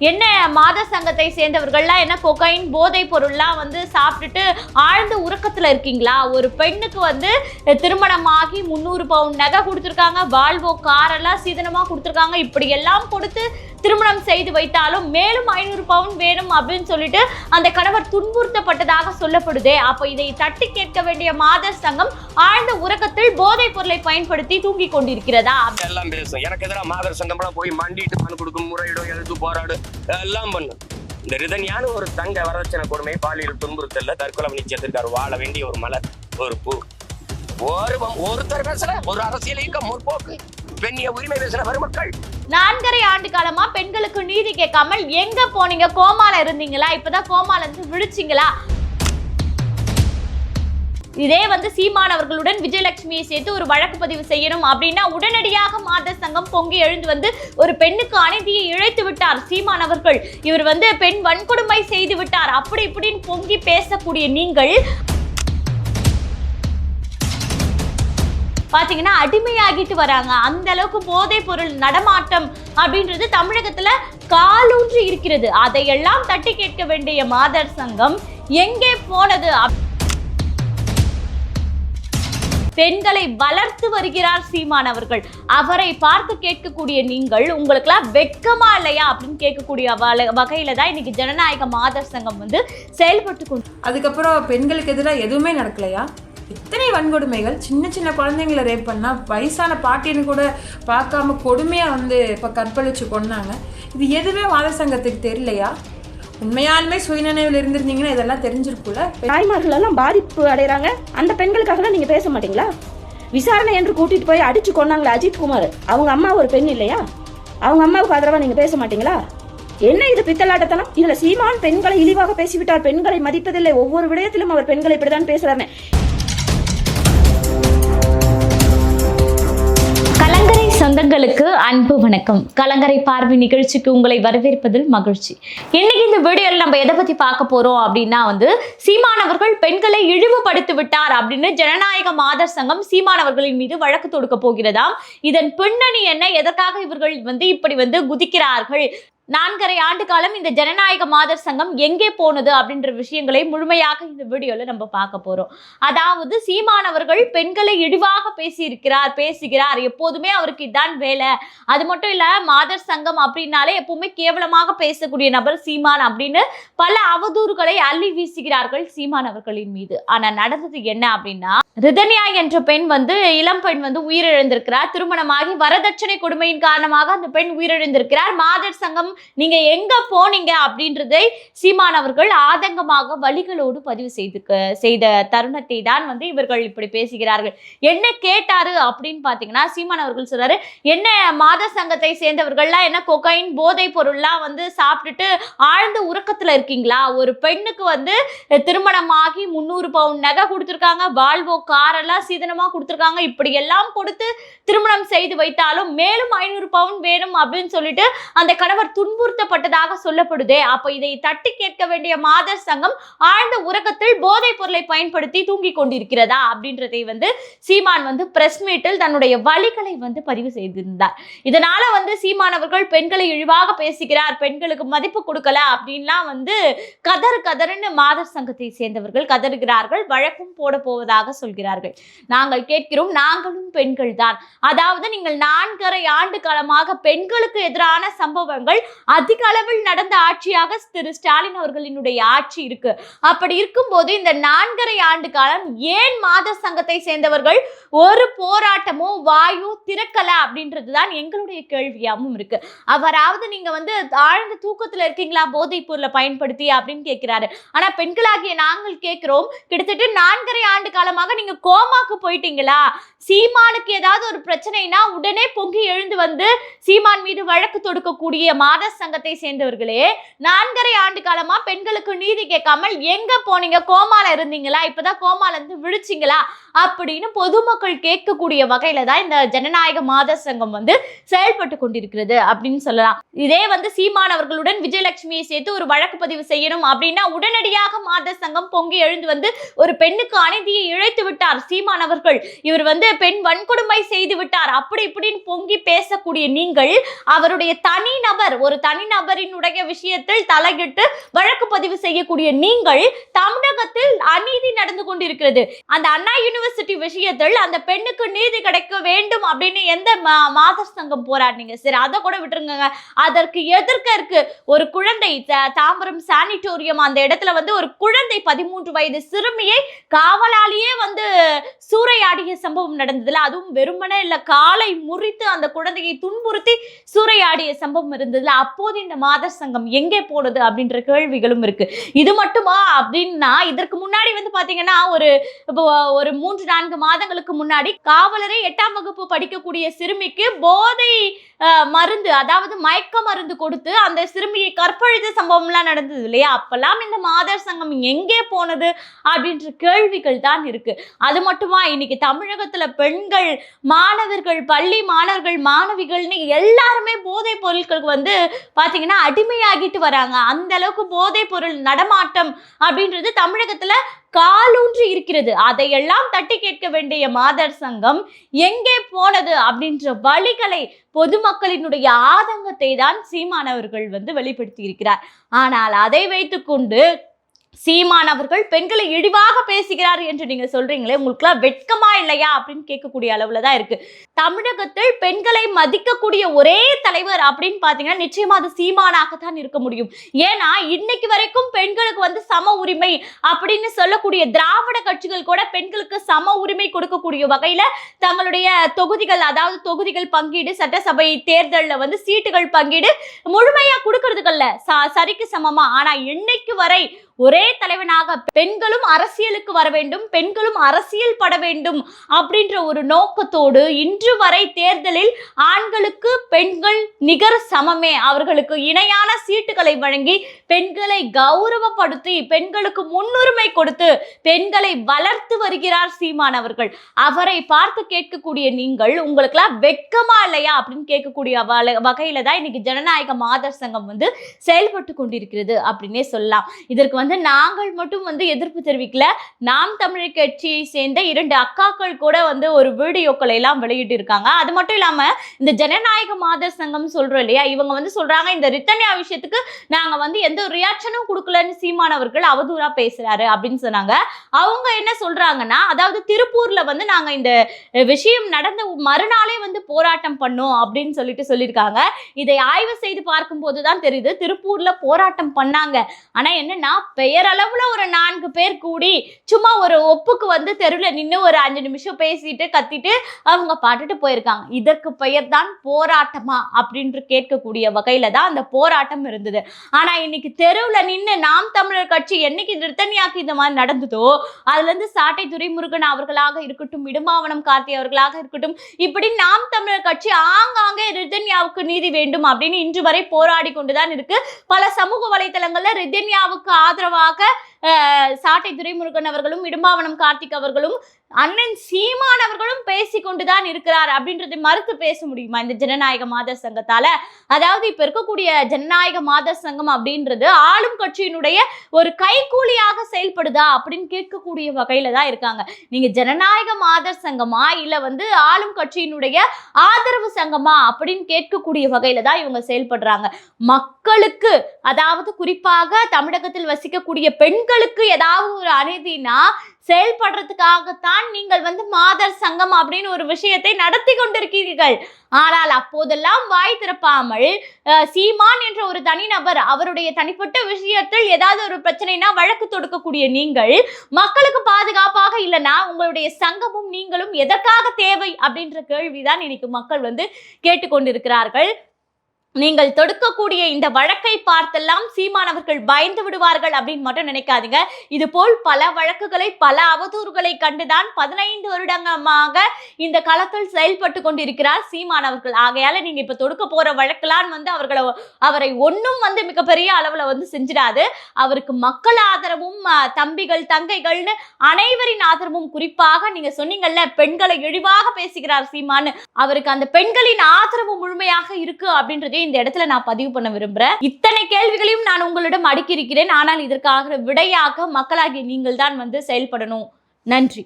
என்ன மாத சங்கத்தை சேர்ந்தவர்கள்லாம் என்ன கொகைன் போதைப் பொருள்லாம் வந்து சாப்பிட்டுட்டு ஆழ்ந்த உறக்கத்தில் இருக்கீங்களா? ஒரு பெண்ணுக்கு வந்து திருமணமாகி முந்நூறு பவுன் நகை கொடுத்துருக்காங்க வால்வோ காரெல்லாம் சீதனமாக கொடுத்துருக்காங்க இப்படி எல்லாம் கொடுத்து திருமணம் செய்து வைத்தாலும் மேலும் ஐநூறு பவுன் வேணும் அப்படின்னு சொல்லிட்டு அந்த கணவர் துன்புறுத்தப்பட்டதாக சொல்லப்படுதே. அப்ப இதை தட்டி கேட்க வேண்டிய மாதர் சங்கம் ஆழ்ந்த உறக்கத்தில் போதைப் பொருளை பயன்படுத்தி தூங்கிக் கொண்டிருக்கிறதா? எல்லாம் பேசும் எனக்கு எதிராக மாதர் சங்கம்லாம் போய் மண்டிட்டு மனு கொடுக்கும் முறையிடும் எழுத்து போராடும் எல்லாம் பண்ணும் இந்த ரிதன்யான ஒரு தங்க வரதட்சணை கொடுமை பாலியல் துன்புறுத்தல்ல தற்கொலை நிச்சயத்திற்கார் வாழ வேண்டிய ஒரு மலர் ஒரு பூ. ஒரு ஒருத்தர் பேசல ஒரு அரசியல் இயக்கம் முற்போக்கு பெண்ணிய உரிமை பேசுற பெருமக்கள். நான்கரை ஆண்டு காலமா பெண்களுக்கு நீதி கேட்காமல் எங்க போனீங்க? கோமால இருந்தீங்களா? இப்பதான் கோமால இருந்து விழிச்சிங்களா? இதே வந்து சீமான் அவர்களுடன் விஜயலட்சுமியை சேர்த்து ஒரு வழக்கு பதிவு செய்யணும் அப்படின்னா உடனடியாக மாத சங்கம் பொங்கி எழுந்து வந்து ஒரு பெண்ணுக்கு அநீதியை இழைத்து விட்டார் சீமான் அவர்கள். இவர் வந்து பெண் வன்கொடுமை செய்து விட்டார். அப்படி இப்படின்னு பொங்கி பேசக்கூடிய நீங்கள் பார்த்தீங்கன்னா அடிமையாகிட்டு வராங்க. அந்த அளவுக்கு போதைப் பொருள் நடமாட்டம் அப்படின்றது தமிழகத்துல காலூன்றி இருக்கிறது. அதையெல்லாம் தட்டி கேட்க வேண்டிய மாதர் சங்கம் எங்கே போனது அப்- பெண்களை வளர்த்து வருகிறார் சீமான் அவர்கள். அவரை பார்த்து கேட்கக்கூடிய நீங்கள் உங்களுக்கெல்லாம் வெட்கமா இல்லையா அப்படின்னு கேட்கக்கூடிய வகையில தான் இன்னைக்கு ஜனநாயக மாதர் சங்கம் வந்து செயல்பட்டு கொண்டு அதுக்கப்புறம் பெண்களுக்கு எதிராக எதுவுமே நடக்கலையா? இத்தனை வன்கொடுமைகள் சின்ன சின்ன குழந்தைங்களை ரேப் பண்ணால் வயசான பாட்டின்னு கூட பார்க்காம கொடுமையாக வந்து இப்போ கற்பழிச்சு கொண்டாங்க இது எதுவுமே வாத சங்கத்துக்கு தெரியலையா? உண்மையாலுமே சுயநினைவில் இருந்திருந்தீங்கன்னா இதெல்லாம் தெரிஞ்சிருக்குல்ல தாய்மார்கள் எல்லாம் பாதிப்பு அடைகிறாங்க. அந்த பெண்களுக்காகலாம் நீங்க பேச மாட்டீங்களா? விசாரணை என்று கூட்டிட்டு போய் அடிச்சு கொண்டாங்களே அஜித் குமார். அவங்க அம்மா ஒரு பெண் இல்லையா? அவங்க அம்மாவுக்கு ஆதரவா நீங்க பேச மாட்டீங்களா? என்ன இது பித்தலாட்டத்தனம்? இதுல சீமான் பெண்களை இழிவாக பேசிவிட்டார். பெண்களை மதிப்பதில்லை. ஒவ்வொரு விடயத்திலும் அவர் பெண்களை இப்படிதான் பேசுறாரு அன்பு வணக்கம். கலங்கரை பார்வை நிகழ்ச்சிக்கு உங்களை வரவேற்பதில் மகிழ்ச்சி. இன்னைக்கு இந்த வீடியோவில் நம்ம எதை பத்தி பார்க்க போறோம் அப்படின்னா வந்து சீமானவர்கள் பெண்களை இழிவுபடுத்தி விட்டார் அப்படின்னு ஜனநாயக மாதர் சங்கம் சீமானவர்களின் மீது வழக்கு தொடுக்க போகிறதாம். இதன் பின்னணி என்ன? எதற்காக இவர்கள் வந்து இப்படி வந்து குதிக்கிறார்கள்? நான்கரை ஆண்டு காலம் இந்த ஜனநாயக மாதர் சங்கம் எங்கே போனது அப்படின்ற விஷயங்களை முழுமையாக இந்த வீடியோல நம்ம பார்க்க போறோம். அதாவது சீமானவர்கள் பெண்களை இழிவாக பேசியிருக்கிறார் பேசுகிறார். எப்போதுமே அவருக்கு இதான் வேலை. அது மட்டும் இல்ல மாதர் சங்கம் அப்படின்னாலே எப்பவுமே கேவலமாக பேசக்கூடிய நபர் சீமான் அப்படின்னு பல அவதூறுகளை அள்ளி வீசுகிறார்கள் சீமான் அவர்களின் மீது. ஆனா நடந்தது என்ன அப்படின்னா ரிதன்யா என்ற பெண் வந்து இளம் பெண் வந்து உயிரிழந்திருக்கிறார். திருமணமாகி வரதட்சணை கொடுமையின் காரணமாக அந்த பெண் உயிரிழந்திருக்கிறார். மாதர் சங்கம் நீங்க எங்க போனீங்க அப்படின்றதை சீமான் அவர்கள் ஆதங்கமாக வழிகளோடு பதிவு செய்து செய்த தருணத்தை தான் வந்து இவர்கள் இப்படி பேசுகிறார்கள். என்ன கேட்டாரு அப்படின்னு பாத்தீங்கன்னா சீமான் அவர்கள் சொல்றாரு என்ன மாத சங்கத்தை சேர்ந்தவர்கள்லாம் என்ன கொக்கைன் போதைப் பொருள்லாம் வந்து சாப்பிட்டுட்டு ஆழ்ந்த உறக்கத்துல இருக்கீங்களா? ஒரு பெண்ணுக்கு வந்து திருமணமாகி முந்நூறு பவுன் நகை கொடுத்துருக்காங்க வால்வோ காரெல்லாம் சீதனமா கொடுத்துருக்காங்க இப்படி எல்லாம் கொடுத்து திருமணம் செய்து வைத்தாலும் மேலும் ஐநூறு பவுன் வேணும் அப்படின்னு சொல்லிட்டு அந்த கணவர் துன்புறுத்தப்பட்டதாக சொல்லப்படுதே. அப்ப இதை தட்டி கேட்க வேண்டிய மாதர் சங்கம் ஆழ்ந்த உறக்கத்தில் போதைப் பொருளை பயன்படுத்தி தூங்கிக் கொண்டிருக்கிறதா அப்படின்றதை வந்து சீமான் வந்து பிரஸ் மீட்டில் தன்னுடைய வழிகளை வந்து பதிவு செய்திருந்தார். இதனால வந்து சீமான் அவர்கள் பெண்களை இழிவாக பேசுகிறார் பெண்களுக்கு மதிப்பு கொடுக்கல அப்படின்லாம் வந்து கதறு கதறுன்னு மாதர் சங்கத்தை சேர்ந்தவர்கள் கதறுகிறார்கள் வழக்கும் போட போவதாக சொல்கிறார்கள். நாங்கள் கேட்கிறோம் நாங்களும் பெண்கள் தான் அதாவது நீங்கள் நான்கரை ஆண்டு காலமாக பெண்களுக்கு எதிரான சம்பவங்கள் அதிக அளவில் நடந்த ஆட்சியாக திரு ஸ்டாலின் அவர்களினுடைய ஆட்சி இருக்கு. அப்படி இருக்கும்போது இந்த நான்கரை ஆண்டு காலம் ஏன் மாத சங்கத்தை சேர்ந்தவர்கள் ஒரு போராட்டமோ வாயோ திறக்கல அப்படின்றது தான் எங்களுடைய கேள்வியாகவும் இருக்கு. அவராவது நீங்க வந்து ஆழ்ந்த தூக்கத்துல இருக்கீங்களா போதைப் பொருளை பயன்படுத்தி அப்படின்னு கேட்கிறாரு ஆனா பெண்களாகிய நாங்கள் கேட்கிறோம் கிட்டத்தட்ட நான்கரை ஆண்டு காலமாக நீங்க கோமாக்கு போயிட்டீங்களா? சீமானுக்கு ஏதாவது ஒரு பிரச்சனைனா உடனே பொங்கி எழுந்து வந்து சீமான் மீது வழக்கு தொடுக்கக்கூடிய மாத சங்கத்தை சேர்ந்தவர்களே நான்கரை ஆண்டு காலமா பெண்களுக்கு நீதி கேட்காமல் எங்க போனீங்க? கோமால இருந்தீங்களா? இப்பதான் கோமால இருந்து விழிச்சிங்களா? அப்படின்னு பொதுமக்கள் கேட்கக்கூடிய வகையில தான் இந்த ஜனநாயக மாத சங்கம் வந்து செயல்பட்டு கொண்டிருக்கிறது அப்படின்னு சொல்லலாம். இதே வந்து சீமான் அவர்களுடன் விஜயலட்சுமியை சேர்த்து ஒரு வழக்கு பதிவு செய்யணும் அப்படின்னா உடனடியாக மாத சங்கம் பொங்கி எழுந்து வந்து ஒரு பெண்ணுக்கு அநீதியை இழைத்து விட்டார் சீமான் அவர்கள். இவர் வந்து பெண் வன்கொடுமை செய்து விட்டார். அப்படி இப்படின்னு பொங்கி பேசக்கூடிய நீங்கள் அவருடைய தனி நபர் ஒரு தனிநபரினுடைய விஷயத்தில் தலையிட்டு வழக்கு பதிவு செய்யக்கூடிய நீங்கள் தமிழகத்தில் அநீதி நடந்து கொண்டிருக்கிறது. அந்த அண்ணா யூனிவர்சிட்டி விஷயத்தில் அந்த பெண்ணுக்கு நீதி கிடைக்க வேண்டும் அப்படின்னு எந்த மா- மாதர் சங்கம் போராடினீங்க? சரி அதை கூட விட்டுருங்க அதற்கு எதிர்க்க இருக்கு ஒரு குழந்தை த- தாம்பரம் சானிட்டோரியம். அந்த இடத்துல வந்து ஒரு குழந்தை பதிமூன்று வயது சிறுமியை காவலாளியே வந்து சூறையாடிய சம்பவம் நடந்ததுல அதுவும் வெறுமனே இல்ல காலை முறித்து அந்த குழந்தையை துன்புறுத்தி சூறையாடிய சம்பவம் இருந்ததுல அப்போது இந்த மாதர் சங்கம் எங்கே போனது அப்படின்ற கேள்விகளும் இருக்கு. இது மட்டுமா அப்படின்னா இதற்கு முன்னாடி வந்து பாத்தீங்கன்னா ஒரு ஒரு மூன்று நான்கு மாதங்களுக்கு முன்னாடி காவலரை எட்டாம் வகுப்பு படிக்கக்கூடிய சிறுமிக்கு போதை மருந்து அதாவது மயக்க மருந்து கொடுத்து அந்த சிறுமியை கற்பழித்த சம்பவம்லாம் நடந்தது இல்லையா? அப்பெல்லாம் இந்த மாதர் சங்கம் எங்கே போனது அப்படின்ற கேள்விகள் தான் இருக்கு. அது மட்டுமா? இன்னைக்கு தமிழகத்துல பெண்கள் மாணவர்கள் பள்ளி மாணவர்கள் மாணவிகள்னு எல்லாருமே போதைப் பொருட்களுக்கு வந்து பார்த்தீங்கன்னா அடிமையாகிட்டு வராங்க. அந்த அளவுக்கு போதைப் பொருள் நடமாட்டம் அப்படின்றது தமிழகத்தில் காலூன்றி இருக்கிறது. அதையெல்லாம் தட்டி கேட்க வேண்டிய மாதர் சங்கம் எங்கே போனது அப்படின்ற வழிகளை பொதுமக்களினுடைய ஆதங்கத்தை தான் சீமானவர்கள் வந்து வெளிப்படுத்தி இருக்கிறார் ஆனால் அதை வைத்துக்கொண்டு சீமான் அவர்கள் பெண்களை இழிவாக பேசுகிறார் என்று நீங்க சொல்றீங்களே உங்களுக்குலாம் வெட்கமா இல்லையா அப்படின்னு கேட்கக்கூடிய அளவுல தான் இருக்கு. தமிழகத்தில் பெண்களை மதிக்கக்கூடிய ஒரே தலைவர் அப்படின்னு பாத்தீங்கன்னா நிச்சயமா அது சீமானாகத்தான் இருக்க முடியும். ஏன்னா இன்னைக்கு வரைக்கும் பெண்களுக்கு வந்து சம உரிமை அப்படின்னு சொல்லக்கூடிய திராவிட கட்சிகள் கூட பெண்களுக்கு சம உரிமை கொடுக்கக்கூடிய வகையில தங்களுடைய தொகுதிகள் அதாவது தொகுதிகள் பங்கீடு சட்டசபை தேர்தலில் வந்து சீட்டுகள் பங்கீடு முழுமையா கொடுக்கறதுக்கல்ல சரிக்கு சமமா. ஆனா இன்னைக்கு வரை ஒரே தலைவனாக பெண்களும் அரசியலுக்கு வர வேண்டும் பெண்களும் அரசியல் பட வேண்டும் அப்படின்ற ஒரு நோக்கத்தோடு இன்று வரை தேர்தலில் ஆண்களுக்கு பெண்கள் நிகர் சமமே. அவர்களுக்கு இணையான சீட்டுகளை வழங்கி பெண்களை கௌரவப்படுத்தி பெண்களுக்கு முன்னுரிமை கொடுத்து பெண்களை வளர்த்து வருகிறார் சீமான் அவர்கள். அவரை பார்த்து கேட்கக்கூடிய நீங்கள் உங்களுக்கெல்லாம் வெட்கமா இல்லையா அப்படின்னு கேட்கக்கூடிய வகையில தான் இன்னைக்கு ஜனநாயக மாதர் சங்கம் வந்து செயல்பட்டு கொண்டிருக்கிறது அப்படின்னே சொல்லலாம். இதற்கு வந்து நாங்கள் மட்டும் வந்து எதிர்ப்பு தெரிவிக்கல. நாம் தமிழர் கட்சியை சேர்ந்த இரண்டு அக்காக்கள் கூட வந்து ஒரு வீடியோக்களை எல்லாம் வெளியிட்டு இருக்காங்க அது மட்டும் இல்லாம இந்த ஜனநாயக மாதர் சங்கம் சொல்றோம் இல்லையா? இவங்க வந்து சொல்றாங்க இந்த ரித்தன்யா விஷயத்துக்கு நாங்க வந்து எந்த ஒரு ரியாக்ஷனும் கொடுக்கலன்னு சீமானவர்கள் அவதூறா பேசுறாரு அப்படின்னு சொன்னாங்க. அவங்க என்ன சொல்றாங்கன்னா அதாவது திருப்பூர்ல வந்து நாங்க இந்த விஷயம் நடந்த மறுநாளே வந்து போராட்டம் பண்ணோம் அப்படின்னு சொல்லிட்டு சொல்லியிருக்காங்க. இதை ஆய்வு செய்து பார்க்கும்போது தான் தெரியுது திருப்பூர்ல போராட்டம் பண்ணாங்க. ஆனா என்னன்னா பெயரளவுல ஒரு நான்கு பேர் கூடி சும்மா ஒரு ஒப்புக்கு வந்து தெருவில் நின்று ஒரு அஞ்சு நிமிஷம் பேசிட்டு கத்திட்டு அவங்க பாட்டுட்டு போயிருக்காங்க. இதற்கு பெயர் தான் போராட்டமா அப்படின்னு கேட்கக்கூடிய வகையில தான் அந்த போராட்டம் இருந்தது. ஆனா இன்னைக்கு தெருவில் நின்று நாம் தமிழர் கட்சி என்னைக்கு நிறுத்தனியாக்கி இந்த மாதிரி நடந்ததோ அதுல இருந்து சாட்டை துரைமுருகன் அவர்களாக இருக்கட்டும் இடுமாவனம் கார்த்தி அவர்களாக இருக்கட்டும் இப்படி நாம் தமிழர் கட்சி ஆங்காங்கே ரிதன்யாவுக்கு நீதி வேண்டும் அப்படின்னு இன்று வரை போராடி கொண்டுதான் இருக்கு. பல சமூக வலைத்தளங்கள்ல ரிதன்யாவுக்கு ஆதரவாக சாட்டை துரைமுருகன் அவர்களும் இடும்பாவனம் கார்த்திக் அவர்களும் அண்ணன் சீமான் அவர்களும் பேசி கொண்டுதான் இருக்கிறார் அப்படின்றதை மறுத்து பேச முடியுமா இந்த ஜனநாயக மாதர் சங்கத்தால? அதாவது இப்ப இருக்கக்கூடிய ஜனநாயக மாதர் சங்கம் அப்படின்றது ஆளும் கட்சியினுடைய ஒரு கைக்கூலியாக செயல்படுதா அப்படின்னு கேட்கக்கூடிய வகையில தான் இருக்காங்க. நீங்க ஜனநாயக மாதர் சங்கமா இல்ல வந்து ஆளும் கட்சியினுடைய ஆதரவு சங்கமா அப்படின்னு கேட்கக்கூடிய வகையில தான் இவங்க செயல்படுறாங்க. மக்களுக்கு அதாவது குறிப்பாக தமிழகத்தில் வசிக்கக்கூடிய பெண்கள் உங்களுக்கு ஏதாவது ஒரு அநீதினா செயல்படுறதுக்காகத்தான் நீங்கள் வந்து மாதர் சங்கம் அப்படின்னு ஒரு விஷயத்தை நடத்தி கொண்டிருக்கிறீர்கள். ஆனால் அப்போதெல்லாம் வாய் திறப்பாமல் சீமான் என்ற ஒரு தனிநபர் அவருடைய தனிப்பட்ட விஷயத்தில் ஏதாவது ஒரு பிரச்சனைனா வழக்கு தொடுக்கக்கூடிய நீங்கள் மக்களுக்கு பாதுகாப்பாக இல்லைன்னா உங்களுடைய சங்கமும் நீங்களும் எதற்காக தேவை அப்படின்ற கேள்விதான் இன்னைக்கு மக்கள் வந்து கேட்டுக்கொண்டிருக்கிறார்கள். நீங்கள் தொடுக்கக்கூடிய இந்த வழக்கை பார்த்தெல்லாம் சீமானவர்கள் பயந்து விடுவார்கள் அப்படின்னு மட்டும் நினைக்காதீங்க. இது போல் பல வழக்குகளை பல அவதூறுகளை கண்டுதான் பதினைந்து வருடங்கமாக இந்த களத்தில் செயல்பட்டு கொண்டிருக்கிறார் சீமானவர்கள். ஆகையால நீங்க இப்ப தொடுக்க போற வழக்கெல்லாம் வந்து அவர்களை அவரை ஒன்றும் வந்து மிகப்பெரிய அளவுல வந்து செஞ்சிடாது. அவருக்கு மக்கள் ஆதரவும் தம்பிகள் தங்கைகள்னு அனைவரின் ஆதரவும் குறிப்பாக நீங்க சொன்னீங்கல்ல பெண்களை இழிவாக பேசுகிறார் சீமான்னு. அவருக்கு அந்த பெண்களின் ஆதரவு முழுமையாக இருக்கு அப்படின்றதையும் இந்த இடத்துல நான் பதிவு பண்ண விரும்புறேன். இத்தனை கேள்விகளையும் நான் உங்களிடம் அடுக்கியிருக்கிறேன். ஆனால் இதற்காக விடையாக மக்களாகிய நீங்கள் தான் வந்து செயல்படணும். நன்றி.